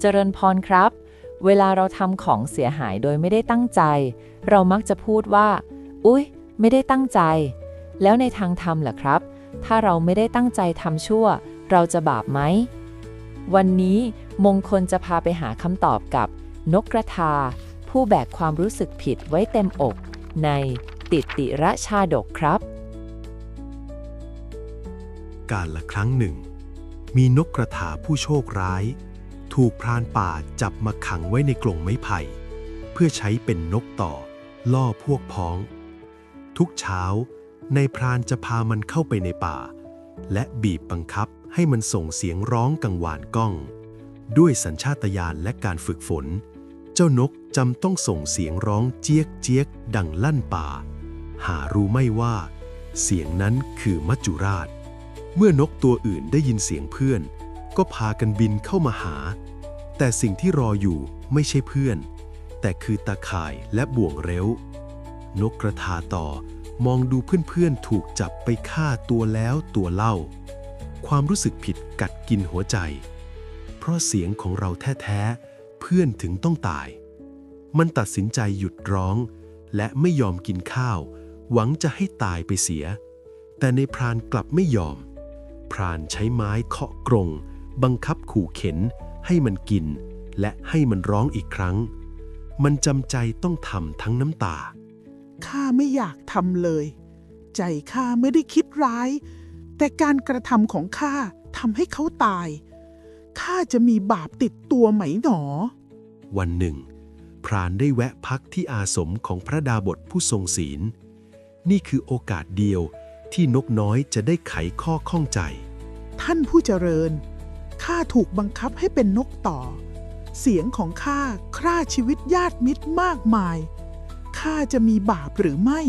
เจริญพรครับ เวลาเราทำของเสียหายโดยไม่ได้ตั้งใจ เรามักจะพูดว่า อุ๊ย ไม่ได้ตั้งใจ แล้วในทางธรรมล่ะครับ ถ้าเราไม่ได้ตั้งใจทำชั่ว เราจะบาปไหม วันนี้มงคลจะพาไปหาคำตอบกับ นกกระทา ผู้แบกความรู้สึกผิดไว้เต็มอก ในติดติระชาดกครับ การละครั้งหนึ่ง มีนกกระทาผู้โชคร้าย ถูกพรานป่าจับมาขังไว้ในกรงไม้ไผ่ เพื่อใช้เป็นนกต่อ ล่อพวกพ้อง ทุกเช้าในายพรานจะพามันเข้าไปในป่า และบีบบังคับให้มันส่งเสียงร้องกังวานก้อง ด้วยสัญชาตญาณและการฝึกฝน เจ้านกจำต้องส่งเสียงร้องเจี๊ยกเจี๊ยกดังลั่นป่า หารู้ไม่ว่า เสียงนั้นคือมัจจุราช เมื่อนกตัวอื่นได้ยินเสียงเพื่อน ก็พากันบินเข้ามาหา แต่สิ่งที่รออยู่ไม่ใช่เพื่อน แต่คือตาข่ายและบ่วงเร็ว นกกระทาต่อมองดูเพื่อนๆถูกจับไปฆ่าตัวแล้วตัวเล่า ความรู้สึกผิดกัดกินหัวใจ เพราะเสียงของเราแท้ๆ เพื่อนถึงต้องตาย มันตัดสินใจหยุดร้อง และไม่ยอมกินข้าว หวังจะให้ตายไปเสีย แต่ในพรานกลับไม่ยอม พรานใช้ไม้เคาะกรง บังคับขู่เข็น ให้มันกิน และให้มันร้องอีกครั้ง มันจำใจต้องทำทั้งน้ำตา ข้าไม่อยากทำเลย ใจข้าไม่ได้คิดร้าย แต่การกระทำของข้าทำให้เขาตาย ข้าจะมีบาปติดตัวไหมหนอ วันหนึ่ง พรานได้แวะพักที่อาสมของพระดาบทผู้ทรงศีล นี่คือโอกาสเดียวที่นกน้อยจะได้ไขข้อข้องใจ ท่านผู้เจริญ ข้าถูกบังคับให้เป็นนกต่อ เสียงของข้าฆ่าชีวิตญาติมิตรมากมาย ข้าจะมีบาปหรือไม่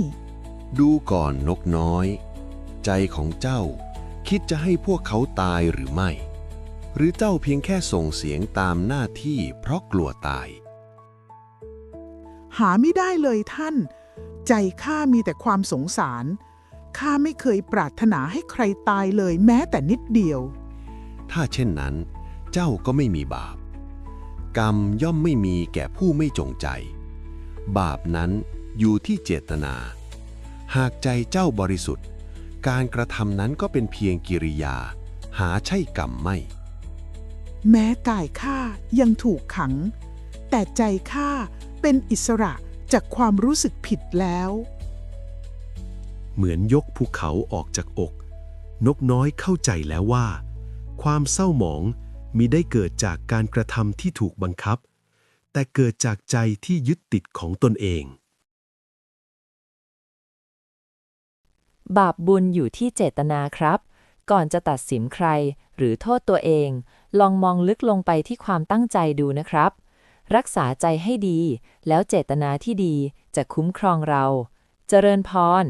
ดูก่อนนกน้อย ใจของเจ้าคิดจะให้พวกเขาตายหรือไม่ หรือเจ้าเพียงแค่ส่งเสียงตามหน้าที่เพราะกลัวตาย หาไม่ได้เลยท่าน ใจข้ามีแต่ความสงสาร ข้าไม่เคยปรารถนาให้ใครตายเลยแม้แต่นิดเดียว ถ้าเช่นนั้น เจ้าก็ไม่มีบาป กรรมย่อมไม่มีแก่ผู้ไม่จงใจ บาปนั้นอยู่ที่เจตนา หากใจเจ้าบริสุทธิ์ การกระทำนั้นก็เป็นเพียงกิริยา หาใช่กรรมไม่ แม้กายข้ายังถูกขัง แต่ใจข้าเป็นอิสระจากความรู้สึกผิดแล้ว เหมือนยกภูเขาออกจากอก นกน้อยเข้าใจแล้วว่า ความเศร้าหมองมิได้เกิดจากการกระทำที่ถูกบังคับ แต่เกิดจากใจที่ยึดติดของตนเอง บาปบุญอยู่ที่เจตนาครับ ก่อนจะตัดสินใครหรือโทษตัวเอง ลองมองลึกลงไปที่ความตั้งใจดูนะครับ รักษาใจให้ดี แล้วเจตนาที่ดีจะคุ้มครองเรา เจริญพร